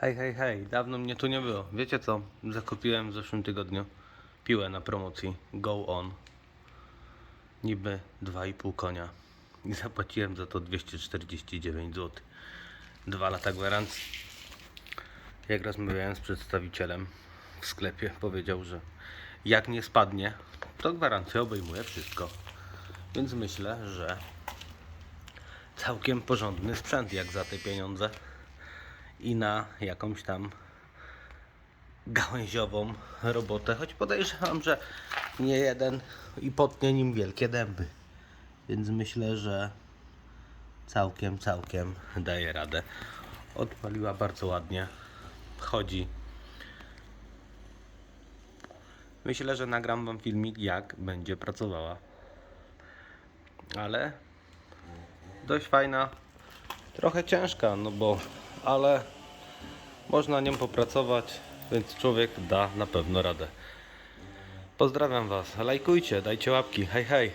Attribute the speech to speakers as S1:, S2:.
S1: Hej, hej, hej, dawno mnie tu nie było. Wiecie co? Zakupiłem w zeszłym tygodniu piłę na promocji Go On. Niby 2,5 konia. I zapłaciłem za to 249 zł. Dwa lata gwarancji. Jak rozmawiałem z przedstawicielem w sklepie, powiedział, że jak nie spadnie, to gwarancja obejmuje wszystko. Więc myślę, że całkiem porządny sprzęt jak za te pieniądze i na jakąś tam gałęziową robotę, choć podejrzewam, że nie jeden i potnie nim wielkie dęby. Więc myślę, że całkiem, całkiem daje radę. Odpaliła bardzo ładnie. Chodzi. Myślę, że nagram wam filmik, jak będzie pracowała. Ale dość fajna. Trochę ciężka, no bo, ale można nią popracować, więc człowiek da na pewno radę. Pozdrawiam Was, lajkujcie, dajcie łapki, hej hej.